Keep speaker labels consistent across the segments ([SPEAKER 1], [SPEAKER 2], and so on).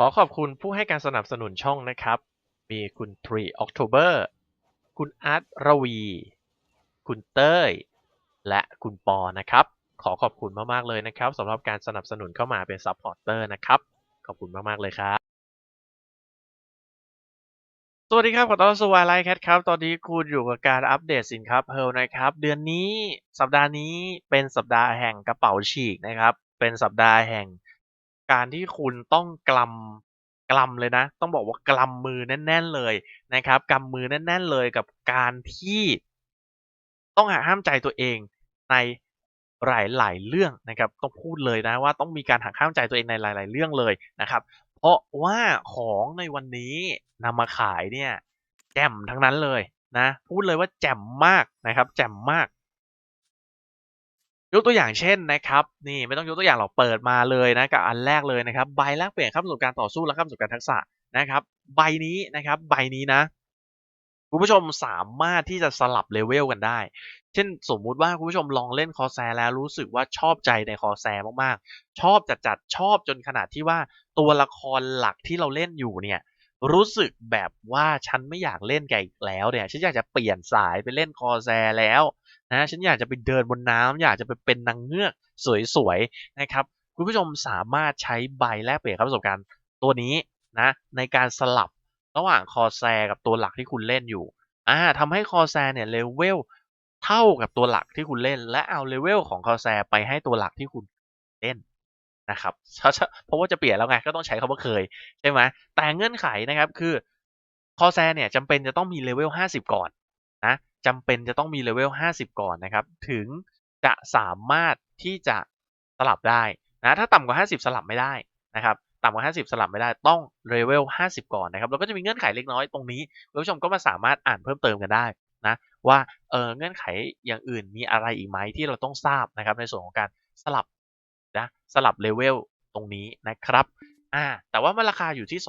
[SPEAKER 1] ขอขอบคุณผู้ให้การสนับสนุนช่องนะครับ มีคุณ 3 October คุณอาร์ตรวี คุณเต้ย และคุณปอนะครับ ขอขอบคุณมาก ๆ เลยนะครับสำหรับการสนับสนุนเข้ามาเป็นซัพพอร์เตอร์นะครับ ขอบคุณมาก ๆ เลยครับ สวัสดีครับ ขอต้อนรับสู่วายไลท์แคทครับ ตอนนี้คุณอยู่กับการอัปเดตสินค้าเพลนะครับ เดือนนี้สัปดาห์นี้เป็นสัปดาห์แห่งกระเป๋าฉีกนะครับ เป็นสัปดาห์แห่ง การที่คุณต้องกลำกลำเลยนะ ต้องบอกว่ากลำมือแน่น ๆ เลยนะครับ กำมือแน่น ๆ เลยกับการที่ ต้องหักห้ามใจตัวเองในหลาย ๆ เรื่องนะครับ ต้องพูดเลยนะว่าต้องมีการหักห้ามใจตัวเองในหลาย ๆ เรื่องเลยนะครับ เพราะว่าของในวันนี้นำมาขายเนี่ย แจ่มทั้งนั้นเลยนะ พูดเลยว่าแจ่มมากนะครับ แจ่มมาก ยกตัวอย่างเช่นนะครับนี่ไม่ต้องยกตัวอย่างหรอกเปิดมาเลยนะกับอันแรกเลยนะครับใบแลกเปลี่ยนข้ามสู่การต่อสู้และข้ามสู่การทักษะนะครับ ใบนี้นะครับใบนี้นะคุณผู้ชมสามารถที่จะสลับเลเวลกันได้ เช่นสมมุติว่าคุณผู้ชมลองเล่นคอแซแล้วรู้สึกว่าชอบใจในคอแซมากๆ ชอบจัดจัดชอบจนขนาดที่ว่าตัวละครหลักที่เราเล่นอยู่เนี่ยรู้สึกแบบว่าฉันไม่อยากเล่นแกอีกแล้วเนี่ยฉันอยากจะเปลี่ยนสายไปเล่นคอแซแล้ว นะฉันอยากจะไปเดินบนน้ำอยากจะไปเป็นนางเงือกสวยๆนะครับ คุณผู้ชมสามารถใช้ใบแลกเปลี่ยนประสบการณ์ตัวนี้นะในการสลับระหว่างคอแซกับตัวหลักที่คุณเล่นอยู่อ่าทำให้คอแซเนี่ยเลเวลเท่ากับตัวหลักที่คุณเล่น และเอาเลเวลของคอแซไปให้ตัวหลักที่คุณเล่นนะครับเพราะว่าจะเปลี่ยนแล้วไงก็ต้องใช้คำว่าเคยใช่ไหมแต่เงื่อนไขนะครับคือคอแซเนี่ยจำเป็นจะต้องมีเลเวล50 ก่อนนะ จำเป็นจะต้องมีเลเวล 50 ก่อนนะครับ ถึงจะสามารถที่จะสลับได้นะถ้าต่ำกว่า 50 สลับไม่ได้นะครับต่ำกว่า 50 สลับไม่ได้ต้องเลเวล 50 ก่อนนะครับแล้วก็จะมีเงื่อนไขเล็กน้อยตรงนี้คุณผู้ชมก็มาสามารถอ่านเพิ่มเติมกันได้นะว่าเออเงื่อนไขอย่างอื่นมีอะไรอีกไหมที่เราต้องทราบนะครับในส่วนของการสลับนะสลับเลเวลตรงนี้นะครับอ่าแต่ว่ามันราคาอยู่ที่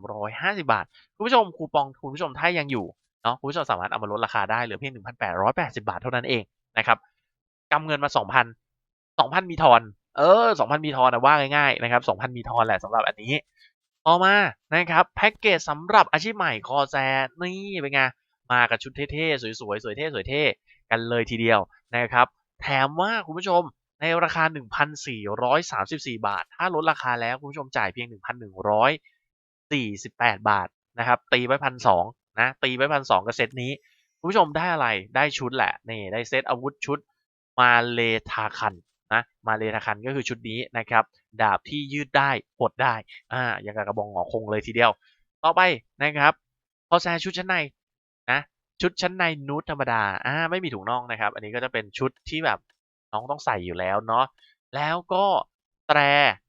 [SPEAKER 1] 2,350 บาท คุณผู้ชมคูปองคุณผู้ชมถ้ายังอยู่ เนาะคุณผู้ชมสามารถเอามาลดราคาได้เหลือเพียง 1,880 บาทเท่านั้นเองนะครับกำเงินมา 2,000 2,000 มีทอน เออ 2,000 มีทอนนะว่าง่ายๆนะครับ 2,000 มีทอนแหละสำหรับอันนี้ ต่อมานะครับแพ็กเกจสำหรับอาชีพใหม่คอแซนี่เป็นไงมากับชุดเท่ๆ สวยๆ สวยเท่สวยเท่กันเลยทีเดียวนะครับ แถมว่าคุณผู้ชมในราคา 1,434 บาท ถ้าลดราคาแล้วคุณผู้ชมจ่ายเพียง 1,148 บาทนะครับ ตีไว้พันสอง นะตีไว้พันสองกับเซตนี้คุณผู้ชมได้อะไรได้ชุดแหละนี่ได้เซตอาวุธชุดมาเลทาคันนะมาเลทาคันก็คือชุดนี้นะครับ ดาบที่ยืดได้ปลดได้อ่าอย่างกับกระบองหงอคงเลยทีเดียว ต่อไปนะครับพอแซชุดชั้นในนะชุดชั้นในนูดธรรมดาอ่าไม่มีถุงน่องนะครับ อันนี้ก็จะเป็นชุดที่แบบน้องต้องใส่อยู่แล้วเนาะแล้วก็แตร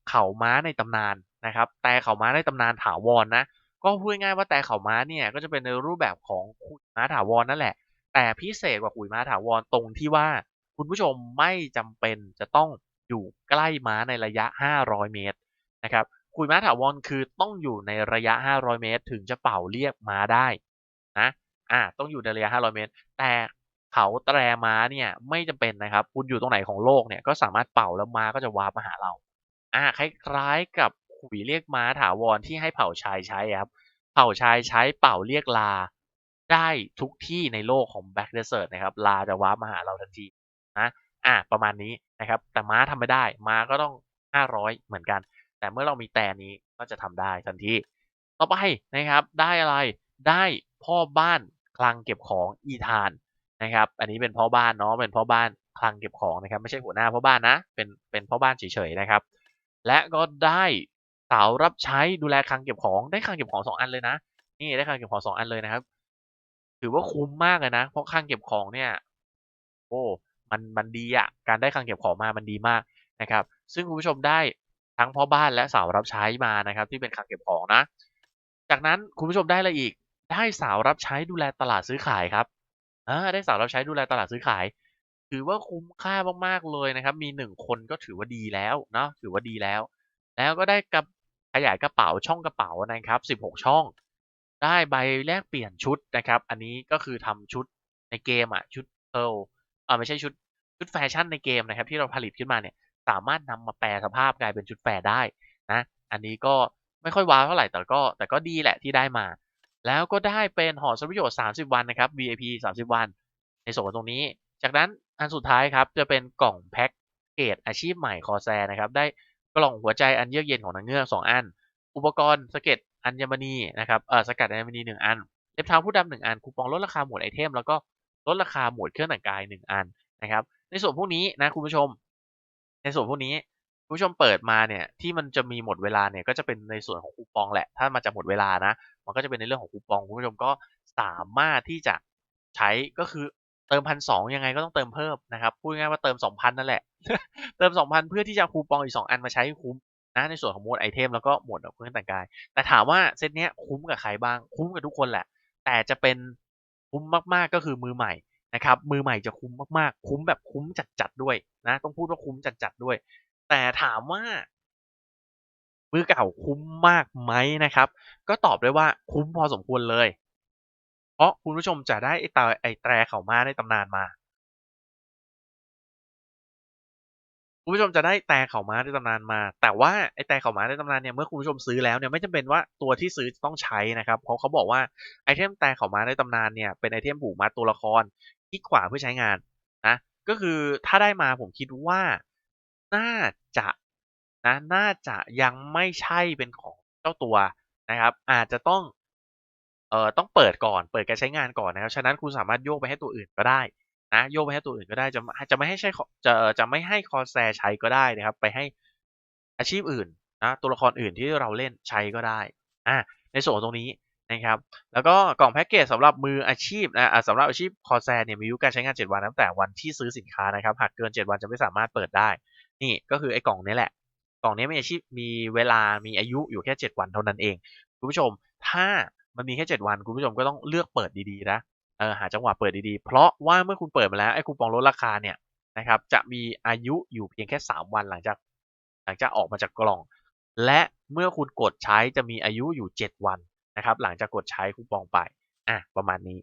[SPEAKER 1] เข่าม้าในตำนานนะครับ แต่เข่าม้าในตำนานถาวรนนะ ก็พูดง่ายว่าแต่เข่าม้าเนี่ยก็จะเป็นในรูปแบบของขุยม้าถาวรนั่นแหละ แต่พิเศษกว่าขุยม้าถาวรตรงที่ว่า คุณผู้ชมไม่จำเป็นจะต้องอยู่ใกล้ม้าในระยะ 500 เมตรนะครับขุยม้าถาวรคือต้องอยู่ในระยะ 500 เมตร ถึงจะเป่าเรียกม้าได้นะอ่าต้องอยู่ในระยะ 500 เมตร แต่เขาแตรม้าเนี่ยไม่จำเป็นนะครับ คุณอยู่ตรงไหนของโลกเนี่ยก็สามารถเป่าแล้วม้าก็จะวาร์ปมาหาเราอ่าคล้ายๆกับ ขุยเรียกม้าถาวรที่ให้เผ่าชายใช้ครับเผ่าชายใช้เป่าเรียกลา ได้ทุกที่ในโลกของ Black Desert นะครับ ลาจะว้ามาหาเราทันทีนะอ่าประมาณนี้นะครับ แต่ม้าทำไม่ได้ม้าก็ต้อง 500 เหมือนกัน แต่เมื่อเรามีแต่นี้ก็จะทำได้ทันทีต่อไปนะครับ ได้อะไรได้พ่อบ้านคลังเก็บของอีธานนะครับ อันนี้เป็นพ่อบ้านเนาะเป็นพ่อบ้านคลังเก็บของนะครับ ไม่ใช่หัวหน้าพ่อบ้านนะ เป็นเป็นพ่อบ้านเฉยๆนะครับ และก็ได้ สาวรับใช้ดูแลคลังเก็บของได้คลังเก็บของสองอันเลยนะนี่ได้คลังเก็บของสองอันเลยนะครับ ถือว่าคุ้มมากเลยนะเพราะคลังเก็บของเนี่ย โอ้มันมันดีอะการได้คลังเก็บของมามันดีมากนะครับ ซึ่งคุณผู้ชมได้ทั้งพ่อบ้านและสาวรับใช้มานะครับ ที่เป็นคลังเก็บของนะ จากนั้นคุณผู้ชมได้อะไรอีก ได้สาวรับใช้ดูแลตลาดซื้อขายครับอ่าได้สาวรับใช้ดูแลตลาดซื้อขาย ถือว่าคุ้มค่ามากๆเลยนะครับ มีหนึ่งคนก็ถือว่าดีแล้วเนาะถือว่าดีแล้ว แล้วก็ได้กับ ยายกระเป๋าช่องกระเป๋านะครับ 16 ช่อง ได้ใบแลกเปลี่ยนชุดนะครับ อันนี้ก็คือทำชุดในเกมอะชุดเพลอ่าไม่ใช่ชุดชุดแฟชั่นในเกมนะครับ ที่เราผลิตขึ้นมาเนี่ยสามารถนำมาแปลสภาพกลายเป็นชุดแฟร์ได้นะอันนี้ก็ไม่ค่อยว้าวเท่าไหร่แต่ก็แต่ก็ดีแหละที่ได้มา แล้วก็ได้เป็นหอสมประโยชน์ 30 วันนะครับ VIP 30 วัน ในส่วนตรงนี้ จากนั้นอันสุดท้ายครับจะเป็นกล่องแพ็กเกจอาชีพใหม่คอแซนะครับได้ ล่องหัวใจอันเยือกเย็นของนางเงือก2อัน อุปกรณ์สเก็ตอัญมณีนะครับเออสกัดอัญมณี1อันเล็บเท้าผู้ดำหนึ่งอันคูปองลดราคาหมวดไอเทมแล้วก็ลดราคาหมวดเครื่องแต่งกาย1อันนะครับ ในส่วนพวกนี้นะคุณผู้ชม ในส่วนพวกนี้คุณผู้ชมเปิดมาเนี่ยที่มันจะมีหมดเวลาเนี่ยก็จะเป็นในส่วนของคูปองแหละ ถ้ามาจากหมดเวลานะ มันก็จะเป็นในเรื่องของคูปองคุณผู้ชมก็สามารถที่จะใช้ก็คือ เติมพันสองยังไงก็ต้องเติมเพิ่มนะครับ พูดง่ายว่าเติมสองพันนั่นแหละ เติมสองพันเพื่อที่จะคูปองอีกสองอันมาใช้คุ้มนะในส่วนของหมวดไอเทมแล้วก็หมวดเครื่องแต่งกาย แต่ถามว่าเซตเนี้ยคุ้มกับใครบ้าง คุ้มกับทุกคนแหละ แต่จะเป็นคุ้มมากๆก็คือมือใหม่นะครับ มือใหม่จะคุ้มมากๆ คุ้มแบบคุ้มจัดๆด้วยนะ ต้องพูดว่าคุ้มจัดๆด้วย แต่ถามว่ามือเก่าคุ้มมากไหมนะครับ ก็ตอบได้ว่าคุ้มพอสมควรเลย เพราะคุณผู้ชมจะได้ไอ้ตาไอ้แตรเข่ามาในตำนานมา คุณผู้ชมจะได้แตรเข่าม้าในตำนานมา แต่ว่าไอ้แตรเข่าม้าในตำนานเนี่ยเมื่อคุณผู้ชมซื้อแล้วเนี่ยไม่จำเป็นว่าตัวที่ซื้อจะต้องใช้นะครับเพราะเขาบอกว่าไอเทมแตรเข่าม้าในตำนานเนี่ยเป็นไอเทมผูกมัดตัวละครที่ขวาเพื่อใช้งานนะก็คือถ้าได้มาผมคิดว่าน่าจะนะน่าจะยังไม่ใช่เป็นของเจ้าตัวนะครับ อาจจะต้อง เอ่อต้องเปิดก่อนเปิดการใช้งานก่อนนะครับ ฉะนั้นคุณสามารถโยกไปให้ตัวอื่นก็ได้นะโยกไปให้ตัวอื่นก็ได้จะจะไม่ให้ใช้จะจะไม่ให้คอแซใช้ก็ได้นะครับ ไปให้อาชีพอื่นนะตัวละครอื่นที่เราเล่นใช้ก็ได้อะในส่วนตรงนี้นะครับ แล้วก็กล่องแพ็กเกจสำหรับมืออาชีพนะสำหรับอาชีพคอแซเนี่ยมีอายุการใช้งาน 7 วันตั้งแต่วันที่ซื้อสินค้านะครับ หากเกิน 7 วันจะไม่สามารถเปิดได้ นี่ก็คือไอ้กล่องนี้แหละ กล่องนี้มีอาชีพมีเวลามีอายุอยู่แค่ 7 วันเท่านั้นเองคุณผู้ชมถ้า มันมีแค่7วันคุณผู้ชมก็ต้องเลือกเปิดดีๆนะเออหาจังหวะเปิดดีๆ เพราะว่าเมื่อคุณเปิดมาแล้วไอ้คูปองลดราคาเนี่ยนะครับจะมีอายุอยู่เพียงแค่ 3 วันหลังจาก หลังจากออกมาจากกล่อง และเมื่อคุณกดใช้จะมีอายุอยู่ 7 วันนะครับ หลังจากกดใช้คูปองไปอะประมาณนี้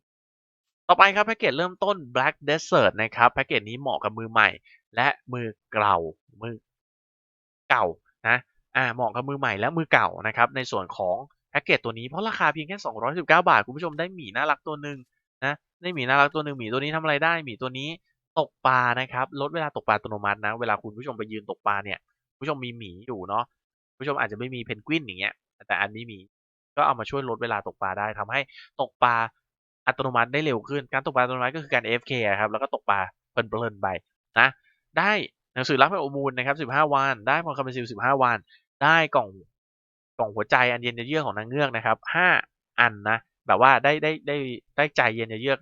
[SPEAKER 1] ต่อไปครับแพ็กเกจเริ่มต้น Black Desert นะครับแพ็กเกจนี้เหมาะกับมือใหม่ และมือเก่ามือเก่านะอ่าเหมาะกับมือใหม่และมือเก่านะครับ ในส่วนของ แพ็กเกจตัวนี้เพราะราคาเพียงแค่219 บาท คุณผู้ชมได้หมีน่ารักตัวหนึ่งนะได้หมีน่ารักตัวหนึ่งหมีตัวนี้ทำอะไรได้หมีตัวนี้ตกปลานะครับลดเวลาตกปลาอัตโนมัตินะ เวลาคุณผู้ชมไปยืนตกปลาเนี่ยคุณผู้ชมมีหมีอยู่เนาะคุณผู้ชมอาจจะไม่มีเพนกวินอย่างเงี้ยแต่อันนี้มีก็เอามาช่วยลดเวลาตกปลาได้ทำให้ตกปลาอัตโนมัติได้เร็วขึ้น การตกปลาอัตโนมัติก็คือการ AFK ครับแล้วก็ตกปลาเพลินๆไปนะได้หนังสือรับไปอมูลนะครับ 15 วัน ได้พอคาเมซิล15 วัน ได้กล่อง กล่องหัวใจอันเย็นเยือกของนางเงือกนะครับ5อันนะแบบว่าได้ได้ได้ได้ใจเย็นเยือก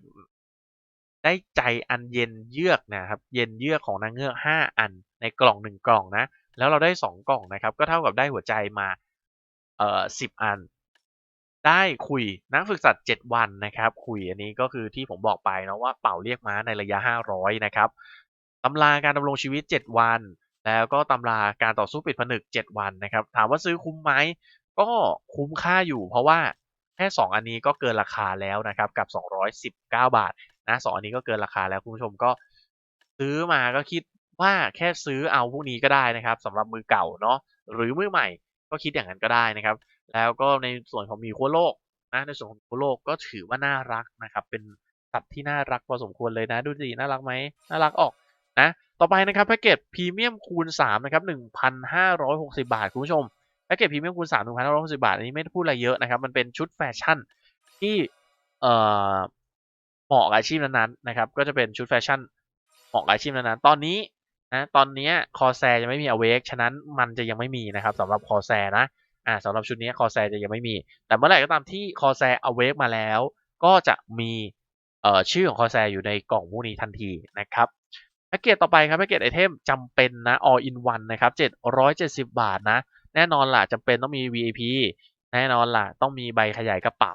[SPEAKER 1] ได้ใจอันเย็นเยือกนะครับ เย็นเยือกของนางเงือก5อัน ในกล่อง1กล่องนะ แล้วเราได้2กล่องนะครับ ก็เท่ากับได้หัวใจมาเอ่อ10อัน ได้คุยนักฝึกสัตว์7วันนะครับ คุยอันนี้ก็คือที่ผมบอกไปนะว่าเป่าเรียกม้าในระยะ500นะครับตำราการดำรงชีวิต7วัน แล้วก็ตำราการต่อสู้ปิดผนึก 7 วันนะครับ ถามว่าซื้อคุ้มไหมก็คุ้มค่าอยู่ เพราะว่าแค่ 2 อันนี้ก็เกินราคาแล้วนะครับ กับ 219 บาทนะสอันนี้ก็เกินราคาแล้วคุณผู้ชมก็ซื้อมาก็คิดว่าแค่ซื้อเอาพวกนี้ก็ได้นะครับสำหรับมือเก่าเนาะหรือมือใหม่ก็คิดอย่างนั้นก็ได้นะครับ แล้วก็ในส่วนของมีขั้วโลกนะในส่วนของขั้วโลกก็ถือว่าน่ารักนะครับ เป็นสัตว์ที่น่ารักพอสมควรเลยนะ ดูสิน่ารักไหมน่ารักออก นะต่อไปนะครับแพ็กเกจพรีเมียมคูณ3นะครับ1,560 บาท คุณผู้ชมแพ็กเกจพรีเมียมคูณ3 1,560 บาท อันนี้ไม่ได้พูดอะไรเยอะนะครับ มันเป็นชุดแฟชั่นที่เอ่อเหมาะอาชีพนั้นๆนะครับ ก็จะเป็นชุดแฟชั่นเหมาะอาชีพนั้นๆตอนนี้นะตอนนี้คอแซยังไม่มีอเวกฉะนั้นมันจะยังไม่มีนะครับสำหรับคอแซนะอ่าสำหรับชุดนี้คอแซจะยังไม่มี แต่เมื่อไหร่ก็ตามที่คอแซอเวกมาแล้ว ก็จะมีเอ่อชื่อของคอแซอยู่ในกล่องพวกนี้ทันทีนะครับ แพ็กเกจต่อไปครับแพ็กเกจไอเทมจำเป็นนะ all in one นะครับ770 บาทนะ แน่นอนล่ะจำเป็นต้องมี VIP แน่นอนล่ะ ต้องมีใบขยายกระเป๋า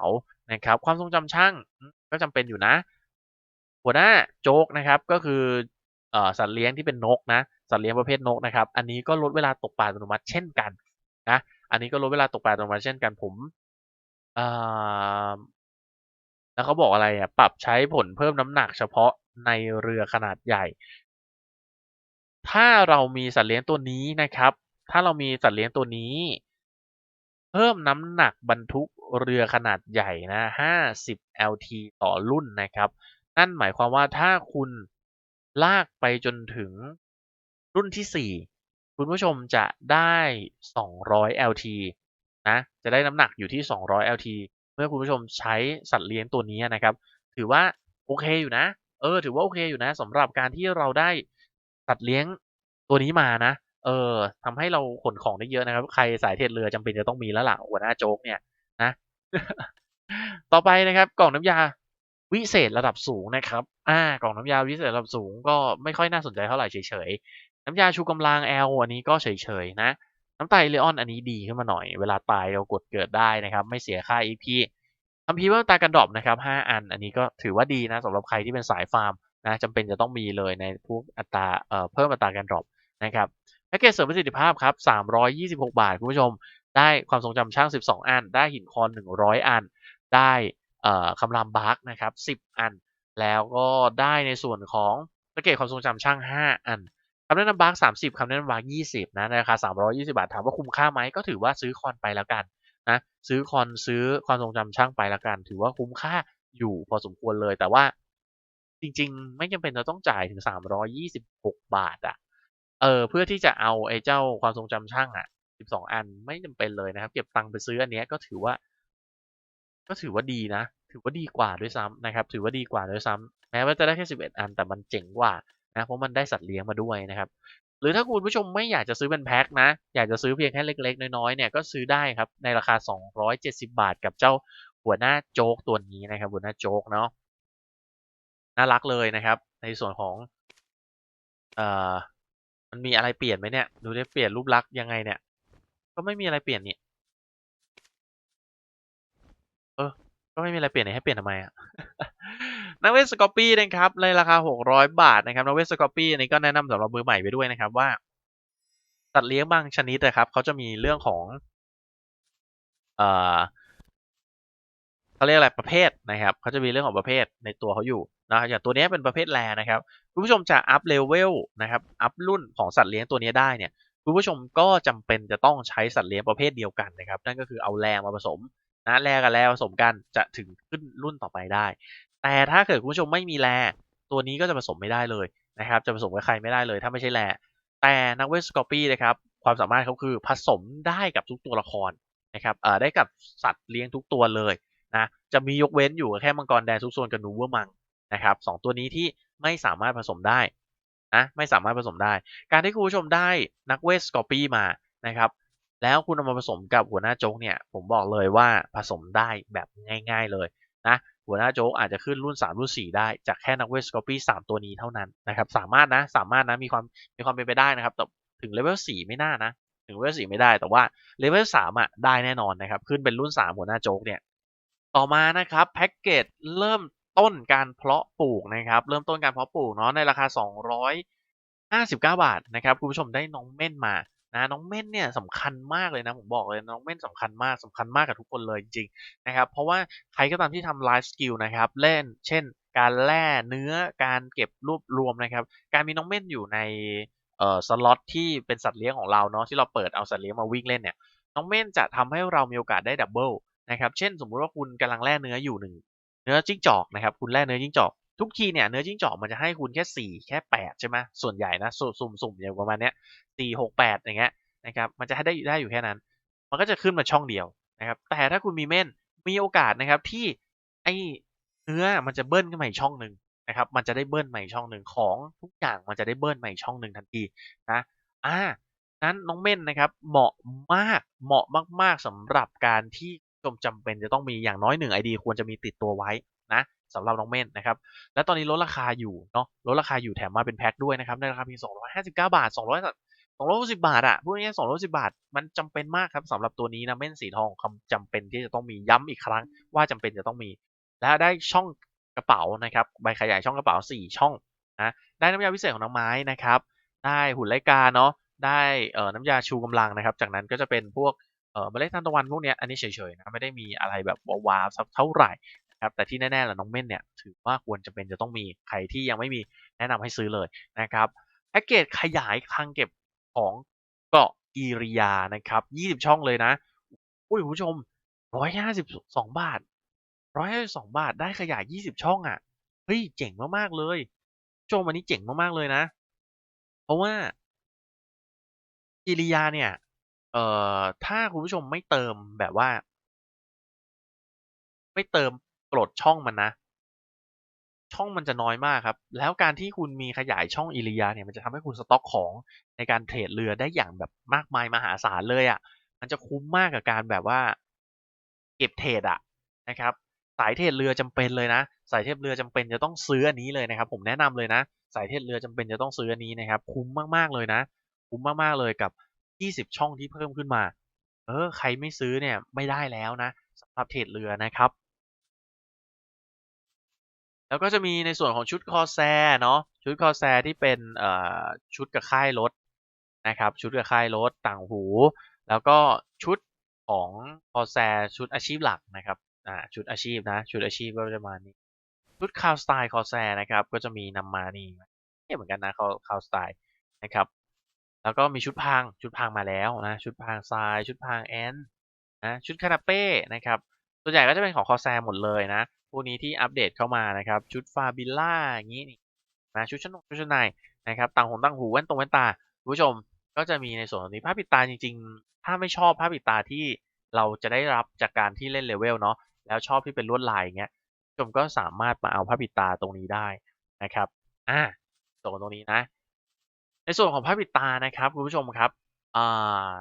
[SPEAKER 1] นะครับ ความทรงจำช่างก็จำเป็นอยู่นะ หัวหน้าโจ๊กนะครับ ก็คืออสัตว์เลี้ยงที่เป็นนกนะ สัตว์เลี้ยงประเภทนกนะครับ อันนี้ก็ลดเวลาตกปลาอัตโนมัติเช่นกันนะ อันนี้ก็ลดเวลาตกปลาอัตโนมัติเช่นกันผมแล้วเขาบอกอะไรอะ ปรับใช้ผลเพิ่มน้ำหนักเฉพาะในเรือขนาดใหญ่ ถ้าเรามีสัตว์เลี้ยงตัวนี้นะครับ ถ้าเรามีสัตว์เลี้ยงตัวนี้ เพิ่มน้ำหนักบรรทุกเรือขนาดใหญ่นะ 50 lt ต่อรุ่นนะครับ นั่นหมายความว่าถ้าคุณลากไปจนถึงรุ่นที่ 4 คุณผู้ชมจะได้ 200 lt นะ จะได้น้ำหนักอยู่ที่ 200 lt เมื่อคุณผู้ชมใช้สัตว์เลี้ยงตัวนี้นะครับ ถือว่าโอเคอยู่นะ เออ ถือว่าโอเคอยู่นะสำหรับการที่เราได้ สัตว์เลี้ยงตัวนี้มานะ เออทำให้เราขนของได้เยอะนะครับ ใครสายเทรดเรือจำเป็นจะต้องมีแล้วล่ะหัวหน้าโจ๊กเนี่ยนะต่อไปนะครับ กล่องน้ำยาวิเศษระดับสูงนะครับ อ่ากล่องน้ำยาวิเศษระดับสูงก็ไม่ค่อยน่าสนใจเท่าไหร่เฉยๆ น้ำยาชูกำลัง L อันนี้ก็เฉยๆนะ น้ำไตเลออนอันนี้ดีขึ้นมาหน่อย เวลาตายเรากดเกิดได้นะครับ ไม่เสียค่า EP คัมภีร์ว่าตากันดรอปนะครับ5อัน อันนี้ก็ถือว่าดีนะสำหรับใครที่เป็นสายฟาร์ม นะจำเป็นจะต้องมีเลยในพวกอัตราเอ่อเพิ่มอัตราการดรอปนะครับแพ็กเกจเสริมประสิทธิภาพครับ 326 บาท คุณผู้ชม ได้ความทรงจำช่าง 12 อัน ได้หินคอน 100 อัน ได้คำรามบาร์กนะครับ 10 อัน แล้วก็ได้ในส่วนของแพ็กเกจความทรงจำช่าง 5 อันคำแนะนำบาร์ก30คำแนะนำบาร์ก20 นะในราคา 320 บาท ถามว่าคุ้มค่าไหมก็ถือว่าซื้อคอนไปแล้วกันนะ ซื้อคอนซื้อความทรงจำช่างไปแล้วกัน ถือว่าคุ้มค่าอยู่พอสมควรเลย แต่ว่า จริง ๆ ไม่จำเป็นจะต้องจ่ายถึง 326 บาทอะเออเพื่อที่จะเอาไอ้เจ้าความทรงจำช่างอะ12 อันไม่จำเป็นเลยนะครับ เก็บตังค์ไปซื้ออันเนี้ยก็ถือว่า ก็ถือว่าดีนะ ถือว่าดีกว่าด้วยซ้ำนะครับ ถือว่าดีกว่าด้วยซ้ำแม้ว่าจะได้แค่ 11 อันแต่มันเจ๋งกว่านะเพราะมันได้สัตว์เลี้ยงมาด้วยนะครับ หรือถ้าคุณผู้ชมไม่อยากจะซื้อเป็นแพ็คนะ อยากจะซื้อเพียงแค่เล็ก ๆ น้อยๆเนี่ยก็ซื้อได้ครับในราคา 270 บาทกับเจ้าหัวหน้าโจ๊กตัวนี้นะครับ หัวหน้าโจ๊กเนาะ น่ารักเลยนะครับ ในส่วนของ เอ่อ มันมีอะไรเปลี่ยนไหมเนี่ย ดูได้เปลี่ยนรูปลักษณ์ยังไงเนี่ย ก็ไม่มีอะไรเปลี่ยนนี่ เออ ก็ไม่มีอะไรเปลี่ยนให้เปลี่ยนทำไมอะนักเวทสกอปี้นะครับในราคา 600 บาทนะครับนักเวทสกอปี้อันนี้ก็แนะนำสำหรับมือใหม่ไปด้วยนะครับว่าสัตว์เลี้ยงบางชนิดนะครับเขาจะมีเรื่องของ เอ่อเขาเรียกอะไรประเภทนะครับเขาจะมีเรื่องของประเภทในตัวเขาอยู่ นะอย่างตัวนี้เป็นประเภทแรนะครับคุณผู้ชมจะอัพเลเวลนะครับอัพรุ่นของสัตว์เลี้ยงตัวนี้ได้เนี่ยคุณผู้ชมก็จำเป็นจะต้องใช้สัตว์เลี้ยงประเภทเดียวกันนะครับ นั่นก็คือเอาแรมาผสมนะแรกับแรผสมกันจะถึงขึ้นรุ่นต่อไปได้ แต่ถ้าเกิดคุณผู้ชมไม่มีแรตัวนี้ก็จะผสมไม่ได้เลยนะครับ จะผสมกับใครไม่ได้เลย ถ้าไม่ใช่แรแต่นักเวทสกอปี้นะครับความสามารถเขาคือผสมได้กับทุกตัวละครนะครับเอ่อได้กับสัตว์เลี้ยงทุกตัวเลยนะจะมียกเว้นอยู่แค่มังกรแดงซุกโซนกับนูเวอร์มัง นะครับสองตัวนี้ที่ไม่สามารถผสมได้นะไม่สามารถผสมได้ การที่คุณผู้ชมได้นักเวสกอปี้มานะครับแล้วคุณเอามาผสมกับหัวหน้าโจ๊กเนี่ยผมบอกเลยว่าผสมได้แบบง่าย ๆเลยนะหัวหน้าโจ๊กอาจจะขึ้นรุ่น 3 รุ่น 4 ได้จากแค่นักเวสกอปี้3ตัวนี้เท่านั้นนะครับสามารถนะสามารถนะมีความมีความเป็นไปได้นะครับแต่ถึงเลเวล4ไม่น่านะถึงเลเวล4ไม่ได้แต่ว่าเลเวล3อะได้แน่นอนนะครับขึ้นเป็นรุ่น 3 หัวหน้าโจ๊กเนี่ยต่อมานะครับแพ็กเกจเริ่ม ต้นการเพาะปลูกนะครับ เริ่มต้นการเพาะปลูกเนาะในราคา 259 บาทนะครับคุณผู้ชมได้น้องเม่นมานะน้องเม่นเนี่ยสำคัญมากเลยนะผมบอกเลยน้องเม่นสำคัญมากสำคัญมากกับทุกคนเลยจริงๆนะครับเพราะว่าใครก็ตามที่ทำไลฟ์สกิลนะครับเล่น เช่น การแล่เนื้อการเก็บรวบรวมนะครับ การมีน้องเม่นอยู่ในเอ่อสล็อตที่เป็นสัตว์เลี้ยงของเราเนาะที่เราเปิดเอาสัตว์เลี้ยงมาวิ่งเล่นเนี่ยน้องเม่นจะทำให้เรามีโอกาสได้ดับเบิลนะครับเช่นสมมุติว่าคุณกำลังแล่เนื้ออยู่หนึ่ง นื้อจิ้งจอกนะครับคุณแล่เนื้อจิ้งจอก ทุกทีเนี่ยเนื้อจิ้งจอกมันจะให้คุณแค่สี่แค่แปดใช่ไหมส่วนใหญ่นะสุ่มๆอย่างประมาณเนี้ยสี่หกแปดอย่างเงี้ยนะครับมันจะให้ได้ได้อยู่แค่นั้น มันก็จะขึ้นมาช่องเดียวนะครับแต่ถ้าคุณมีเม่นมีโอกาสนะครับที่ไอเนื้อมันจะเบิ้ลขึ้นมาอีกช่องหนึ่งนะครับมันจะได้เบิ้ลใหม่ช่องหนึ่งของทุกอย่างมันจะได้เบิ้ลใหม่ช่องหนึ่งทันทีนะอ่านั้นน้องเม่นนะครับเหมาะมากเหมาะมาก ๆสำหรับการที่ ชมจำเป็นจะต้องมีอย่างน้อยหนึ่งไอดีควรจะมีติดตัวไว้นะสำหรับน้องเม่นนะครับ และตอนนี้ลดราคาอยู่เนาะลดราคาอยู่แถมมาเป็นแพ็คด้วยนะครับในราคาเพียง259 บาท 200 260 บาทอะพูดง่ายๆ260 บาท มันจำเป็นมากครับสำหรับตัวนี้นะเม่นสีทองคำจำเป็นที่จะต้องมีย้ำอีกครั้ง ว่าจำเป็นจะต้องมี และได้ช่องกระเป๋านะครับใบขยายช่องกระเป๋า 4 ช่องนะได้น้ำยาพิเศษของน้องไม้นะครับ ได้หุ่นไลกาเนาะได้เอ่อน้ำยาชูกำลังนะครับ จากนั้นก็จะเป็นพวก เอ่อเมล็ดทานตะวันพวกเนี้ยอันนี้เฉยๆนะไม่ได้มีอะไรแบบว้าวๆสักเท่าไหร่ครับแต่ที่แน่ๆแหละน้องเม่นเนี่ยถือว่าควรจะเป็นจะต้องมีใครที่ยังไม่มีแนะนำให้ซื้อเลยนะครับแพ็กเกจขยายคลังเก็บของเกาะอีริยานะครับ 20 ช่องเลยนะอุ้ยคุณผู้ชมร้อยห้าสิบสองบาทร้อยห้าสิบสองบาทได้ขยายยี่สิบช่องอะเฮ้ยเจ๋งมากๆเลยชมอันนี้เจ๋งมากๆเลยนะ เพราะว่ากิริยาเนี่ย เอ่อ ถ้าคุณผู้ชมไม่เติมแบบว่า ไม่เติมปลดช่องมันนะ ช่องมันจะน้อยมากครับ แล้วการที่คุณมีขยายช่องอิริยาเนี่ย มันจะทำให้คุณสต็อกของในการเทรดเรือได้อย่างแบบมากมายมหาศาลเลยอะ่ะ มันจะคุ้มมากกับการแบบว่า เก็บเทรดอะนะครับ สายเทรดเรือจำเป็นเลยนะ สายเทรดเรือจำเป็นจะต้องซื้ออันนี้เลยนะครับ ผมแนะนำเลยนะ สายเทรดเรือจำเป็นจะต้องซื้ออันนี้นะครับ คุ้มมากๆเลยนะ คุ้มมากๆเลยกับ 20 ช่องที่เพิ่มขึ้นมา เออ ใครไม่ซื้อเนี่ยไม่ได้แล้วนะสำหรับเทรดเรือนะครับ แล้วก็จะมีในส่วนของชุดคอแซเนาะชุดคอแซที่เป็นชุดกับค่ายรถนะครับ ชุดกับค่ายรถต่างหู แล้วก็ชุดของคอแซชุดอาชีพหลักนะครับอ่าชุดอาชีพนะ ชุดอาชีพก็จะมานี่ชุดคาวสไตล์คอแซนะครับ ก็จะมีนำมานี่เนี่ยเหมือนกันนะคาวคาวสไตล์นะครับ แล้วก็มีชุดพางชุดพางมาแล้วนะชุดพางทราย ชุดพางแอนนะชุดคานาเป้นะครับส่วนใหญ่ก็จะเป็นของคอแซหมดเลยนะพวกนี้ที่อัปเดตเข้ามานะครับชุดฟาบิล่าอย่างนี้นะชุดชั้นนชุดชั้นในนะครับต่างหูต่างหูแว่นตรงแว่นตาคุณผู้ชมก็จะมีในส่วนนี้ผ้าปิดตาจริง ๆ ถ้าไม่ชอบผ้าปิดตาที่เราจะได้รับจากการที่เล่นเลเวลเนาะแล้วชอบที่เป็นลวดลายอย่างเงี้ยคุณผู้ชมก็สามารถมาเอาผ้าปิดตาตรงนี้ได้นะครับอ่าตรงตรงนี้นะ ในส่วนของผ้าปิดตานะครับคุณผู้ชมครับอ่า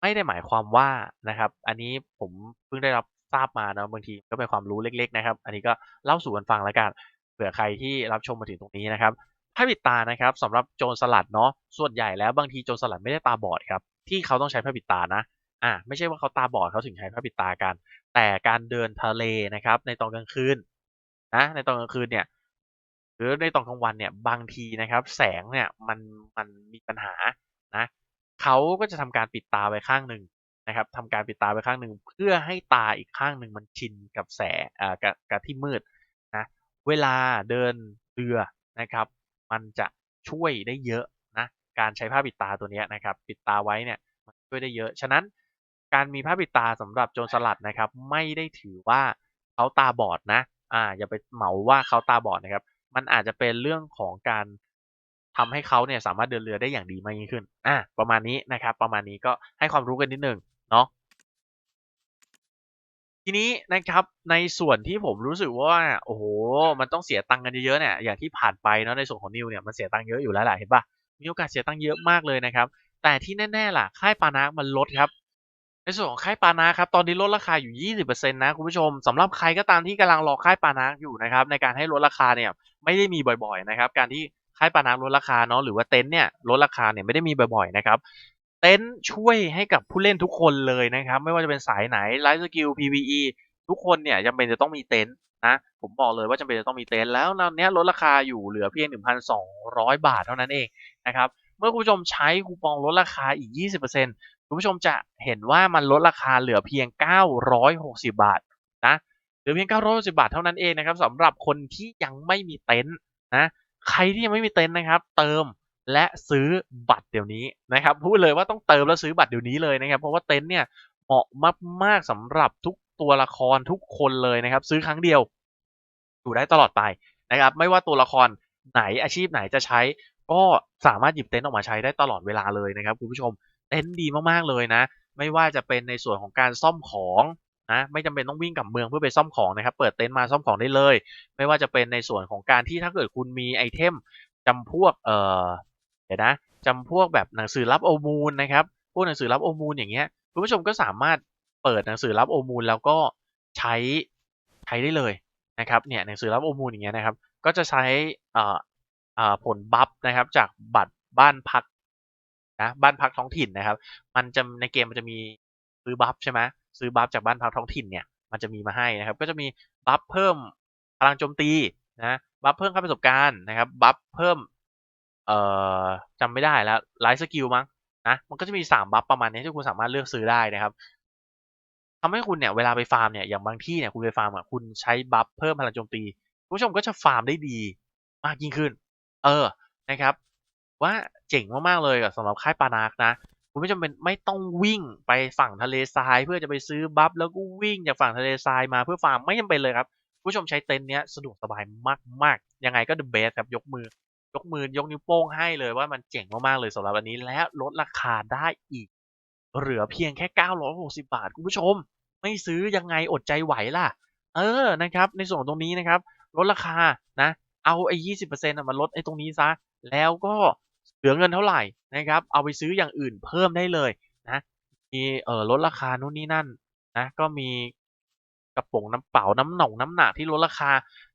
[SPEAKER 1] ไม่ได้หมายความว่านะครับ อันนี้ผมเพิ่งได้รับทราบมาเนาะบางทีก็เป็นความรู้เล็ก ๆ นะครับ อันนี้ก็เล่าสู่กันฟังแล้วกันเผื่อใครที่รับชมมาถึงตรงนี้นะครับผ้าปิดตานะครับสำหรับโจรสลัดเนาะส่วนใหญ่แล้วบางทีโจรสลัดไม่ได้ตาบอดครับที่เขาต้องใช้ผ้าปิดตานะอ่าไม่ใช่ว่าเขาตาบอดเขาถึงใช้ผ้าปิดตากัน แต่การเดินทะเลนะครับ ในตอนกลางคืนนะในตอนกลางคืนเนี่ย หรือในตอนกลางวันเนี่ยบางทีนะครับ แสงเนี่ยมันมันมีปัญหานะเขาก็จะทำการปิดตาไว้ข้างหนึ่งนะครับทำการปิดตาไว้ข้างหนึ่งเพื่อให้ตาอีกข้างหนึ่งมันชินกับแสงอ่ากับกับที่มืดนะเวลาเดินเรือนะครับ มันจะช่วยได้เยอะนะการใช้ผ้าปิดตาตัวนี้นะครับ ปิดตาไว้เนี่ยมันช่วยได้เยอะ ฉะนั้นการมีผ้าปิดตาสำหรับโจรสลัดนะครับ ไม่ได้ถือว่าเขาตาบอดนะอ่าอย่าไปเหมาว่าเขาตาบอดนะครับ มันอาจจะเป็นเรื่องของการทำให้เขาเนี่ยสามารถเดินเรือได้อย่างดีมากยิ่งขึ้น อ่าประมาณนี้นะครับ ประมาณนี้ก็ให้ความรู้กันนิดนึงเนาะ ทีนี้นะครับในส่วนที่ผมรู้สึกว่า โอ้โห มันต้องเสียตังค์กันเยอะๆเนี่ย อย่างที่ผ่านไปเนาะในส่วนของนิวเนี่ยมันเสียตังค์เยอะอยู่แล้วแหละเห็นปะมีโอกาสเสียตังค์เยอะมากเลยนะครับ แต่ที่แน่ๆล่ะค่ายปานามันลดครับ ส่วนของค่ายปานาครับตอนนี้ลดราคาอยู่ 20%นะคุณผู้ชมสำหรับใครก็ตามที่กำลังรอค่ายปานาอยู่นะครับในการให้ลดราคาเนี่ยไม่ได้มีบ่อยๆนะครับการที่ค่ายปานาลดราคาเนาะหรือว่าเต็นท์เนี่ยลดราคาเนี่ยไม่ได้มีบ่อยๆนะครับเต็นท์ช่วยให้กับผู้เล่นทุกคนเลยนะครับไม่ว่าจะเป็นสายไหนไลฟ์สกิล PVE ทุกคนเนี่ยจำเป็นจะต้องมีเต็นท์นะผมบอกเลยว่าจำเป็นจะต้องมีเต็นท์แล้วตอนนี้ลดราคาอยู่เหลือเพียง 1,200 บาทเท่านั้นเองนะครับเมื่อคุณผู้ชมใช้คูปองลดราคาอีก 20% คุณผู้ชมจะเห็นว่ามันลดราคาเหลือเพียง 960 บาทนะเหลือเพียง 960 บาทเท่านั้นเองนะครับสำหรับคนที่ยังไม่มีเต็นท์นะใครที่ยังไม่มีเต็นท์นะครับ เติมและซื้อบัตรเดี๋ยวนี้นะครับพูดเลยว่าต้องเติมแล้วซื้อบัตรเดี๋ยวนี้เลยนะครับ เพราะว่าเต็นท์เนี่ยเหมาะมากๆสำหรับทุกตัวละครทุกคนเลยนะครับ ซื้อครั้งเดียวอยู่ได้ตลอดไปนะครับ ไม่ว่าตัวละครไหนอาชีพไหนจะใช้ ก็สามารถหยิบเต็นท์ออกมาใช้ได้ตลอดเวลาเลยนะครับคุณผู้ชม เต็นท์ดีมากๆเลยนะ ไม่ว่าจะเป็นในส่วนของการซ่อมของนะไม่จำเป็นต้องวิ่งกลับเมืองเพื่อไปซ่อมของนะครับ เปิดเต็นท์มาซ่อมของได้เลย ไม่ว่าจะเป็นในส่วนของการที่ถ้าเกิดคุณมีไอเทมจำพวกเอ่อเดี๋ยวนะจำพวกแบบหนังสือรับโอมูลนะครับพวกหนังสือรับโอมูลอย่างเงี้ยคุณผู้ชมก็สามารถเปิดหนังสือรับโอมูลแล้วก็ใช้ใช้ได้เลยนะครับเนี่ยหนังสือรับโอมูลอย่างเงี้ยนะครับ ก็จะใช้เอ่อผลบัฟนะครับจากบัตรบ้านพัก นะบ้านพักท้องถิ่นนะครับ มันจะในเกมมันจะมีซื้อบัฟใช่ไหมซื้อบัฟจากบ้านพักท้องถิ่นเนี่ยมันจะมีมาให้นะครับ ก็จะมีบัฟเพิ่มพลังโจมตีนะบัฟเพิ่มค่าประสบการณ์นะครับบัฟเพิ่มเอ่อจำไม่ได้แล้วไลฟ์สกิลมั้งนะมันก็จะมีสามบัฟประมาณนี้ที่คุณสามารถเลือกซื้อได้นะครับทำให้คุณเนี่ยเวลาไปฟาร์มเนี่ยอย่างบางที่เนี่ยคุณไปฟาร์มอะคุณใช้บัฟเพิ่มพลังโจมตี ผู้ชมก็จะฟาร์มได้ดีมากยิ่งขึ้น เออนะครับ ว่าเจ๋งมากๆเลยสำหรับค่ายปานาร์กนะคุณไม่จำเป็นไม่ต้องวิ่งไปฝั่งทะเลทรายเพื่อจะไปซื้อบัฟแล้วก็วิ่งจากฝั่งทะเลทรายมาเพื่อฟาร์มไม่จำเป็นเลยครับคุณผู้ชมใช้เต็นท์เนี้ยสะดวกสบายมากๆ ยังไงก็ the best ครับยกมือยกมือยกนิ้วโป้งให้เลยว่ามันเจ๋งมากๆเลยสำหรับวันนี้และลดราคาได้อีก เหลือเพียงแค่ 960 บาท คุณผู้ชม ไม่ซื้อยังไงอดใจไหวล่ะ เออนะครับ ในส่วนตรงนี้นะครับ ลดราคานะ เอาไอ้ยี่สิบเปอร์เซ็นต์มาลดไอ้ตรงนี้ซะ แล้วก็ เหลือเงินเท่าไหร่นะครับ เอาไปซื้ออย่างอื่นเพิ่มได้เลยนะ มีเออลดราคานู่นนี่นั่นนะ ก็มีกระป๋องน้ำเปล่าน้ำหนองน้ำหนักที่ลดราคา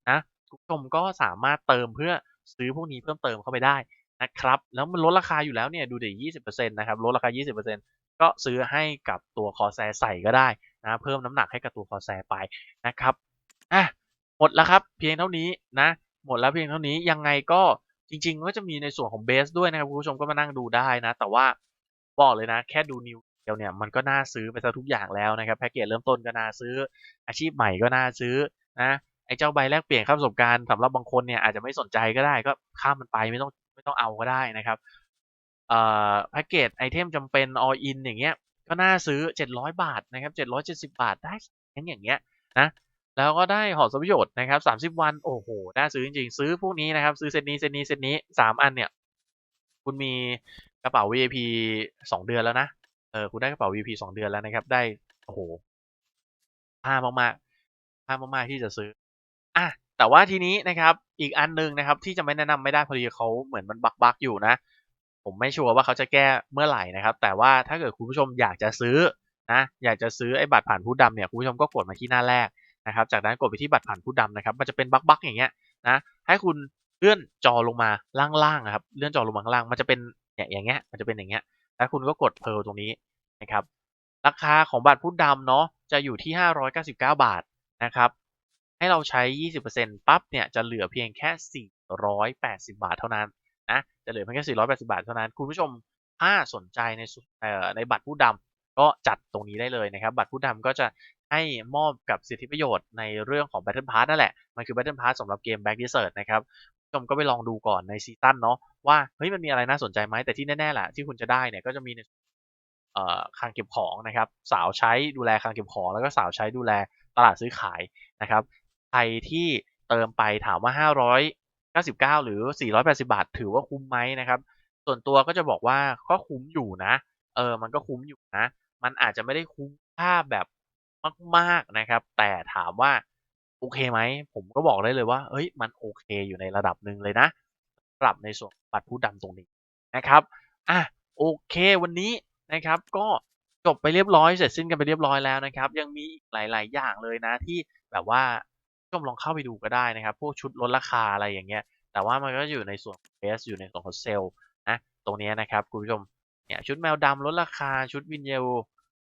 [SPEAKER 1] นะคุณผู้ชมก็สามารถเติมเพื่อซื้อพวกนี้เพิ่มเติมเข้าไปได้นะครับ แล้วมันลดราคาอยู่แล้วเนี่ยดูเดี๋ยวยี่สิบเปอร์เซ็นต์นะครับลดราคายี่สิบเปอร์เซ็นต์ก็ซื้อให้กับตัวคอแซใส่ก็ได้นะเพิ่มน้ำหนักให้กับตัวคอแซไปนะครับอะหมดแล้วครับเพียงเท่านี้นะหมดแล้วเพียงเท่านี้ยังไงก็ จริง ๆ ก็จะมีในส่วนของเบสด้วยนะครับคุณผู้ชมก็มานั่งดูได้นะ แต่ว่าบอกเลยนะ แค่ดูนิวเดียวเนี่ยมันก็น่าซื้อไปซะทุกอย่างแล้วนะครับแพ็กเกจเริ่มต้นก็น่าซื้อ อาชีพใหม่ก็น่าซื้อนะไอ้เจ้าใบแลกเปลี่ยนค่าประสบการณ์สำหรับบางคนเนี่ยอาจจะไม่สนใจก็ได้ก็ข้ามมันไปไม่ต้องไม่ต้องเอาก็ได้นะครับเอ่อแพ็กเกจไอเทมจำเป็น all in อย่างเงี้ยก็น่าซื้อ 700 บาทนะครับ770 บาทได้อย่างเงี้ยนะ แล้วก็ได้หอสมประโยชน์นะครับสามสิบวัน โอ้โห น่าซื้อจริงๆ ซื้อพวกนี้นะครับ ซื้อเซตนี้ เซตนี้ เซตนี้สามอันเนี่ย คุณมีกระเป๋า VIP สองเดือนแล้วนะ เออ คุณได้กระเป๋า VIP สองเดือนแล้วนะครับ ได้ โอ้โหค่ามากๆค่ามากๆที่จะซื้อ อะ แต่ว่าทีนี้นะครับ อีกอันหนึ่งนะครับ ที่จะไม่แนะนำไม่ได้พอดีเขาเหมือนมันบักๆอยู่นะ ผมไม่ชัวร์ว่าเขาจะแก้เมื่อไหร่นะครับ แต่ว่าถ้าเกิดคุณผู้ชมอยากจะซื้อนะ อยากจะซื้อไอ้บัตรผ่านผู้ดำเนี่ย คุณผู้ชมก็กดมาที่หน้าแรก นะครับ จากนั้นกดไปที่บัตรผ่านผู้ดำนะครับ มันจะเป็นบั๊กบั๊กอย่างเงี้ยนะ ให้คุณเลื่อนจอลงมาล่างๆนะครับ เลื่อนจอลงมาข้างล่าง มันจะเป็นเนี่ยอย่างเงี้ย มันจะเป็นอย่างเงี้ย แล้วคุณก็กดเพลตรงนี้นะครับ ราคาของบัตรผู้ดำเนาะ จะอยู่ที่ 599 บาทนะครับ ให้เราใช้ 20%ปั๊บเนี่ย จะเหลือเพียงแค่ 480 บาทเท่านั้นนะ จะเหลือเพียงแค่ 480 บาทเท่านั้น คุณผู้ชมถ้าสนใจในในบัตรผู้ดำก็จัดตรงนี้ได้เลยนะครับ บัตรผู้ดำก็จะ ให้มอบกับสิทธิประโยชน์ในเรื่องของ Battle Pass นั่นแหละ มันคือ Battle Pass สำหรับเกม Back Desert นะครับชมก็ไปลองดูก่อนในซีซั่นเนาะว่าเฮ้ยมันมีอะไรน่าสนใจไหมแต่ที่แน่ๆแหละที่คุณจะได้เนี่ยก็จะมีในเอ่อคลังเก็บของนะครับ สาวใช้ดูแลคลังเก็บของ แล้วก็สาวใช้ดูแลตลาดซื้อขายนะครับใครที่เติมไปถามว่า 599 หรือ 480 บาท ถือว่าคุ้มไหมนะครับ ส่วนตัวก็จะบอกว่าก็คุ้มอยู่นะ เออ มันก็คุ้มอยู่นะ มันอาจจะไม่ได้คุ้มค่าแบบ มากๆนะครับ แต่ถามว่าโอเคไหม ผมก็บอกได้เลยว่าเฮ้ย มันโอเคอยู่ในระดับหนึ่งเลยนะสำหรับในส่วนบัตรผู้ดำตรงนี้นะครับ อะ โอเควันนี้นะครับ ก็จบไปเรียบร้อย เสร็จสิ้นกันไปเรียบร้อยแล้วนะครับ ยังมีอีกหลาย ๆ อย่างเลยนะที่แบบว่าชมลองเข้าไปดูก็ได้นะครับ พวกชุดลดราคาอะไรอย่างเงี้ย แต่ว่ามันก็อยู่ในส่วนเบสอยู่ในส่วนของเซลล์นะ ตรงนี้นะครับคุณผู้ชม เนี่ยชุดแมวดำลดราคาชุดวินเยล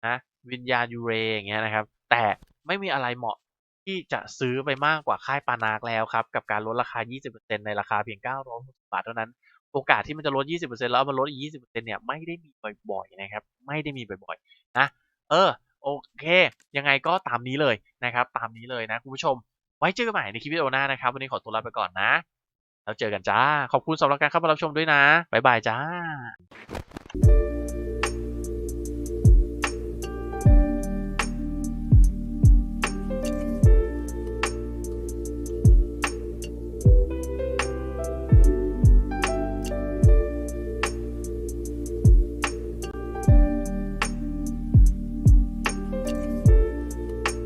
[SPEAKER 1] นะ วิญญาณยูเรอย่างเงี้ยนะครับ แต่ไม่มีอะไรเหมาะที่จะซื้อไปมากกว่าค่ายปานากแล้วครับ กับการลดราคา 20%ในราคาเพียง 960 บาทเท่านั้น โอกาสที่มันจะลด 20%แล้วเอามาลดอีก 20%เนี่ยไม่ได้มีบ่อยๆนะครับ ไม่ได้มีบ่อยๆนะ เออ โอเค ยังไงก็ตามนี้เลยนะครับ ตามนี้เลยนะคุณผู้ชม ไว้เจอกันใหม่ในคลิปวิดีโอหน้านะครับ วันนี้ขอตัวลาไปก่อนนะ แล้วเจอกันจ้า ขอบคุณสำหรับการเข้ามารับชมด้วยนะ บ๊ายบายจ้า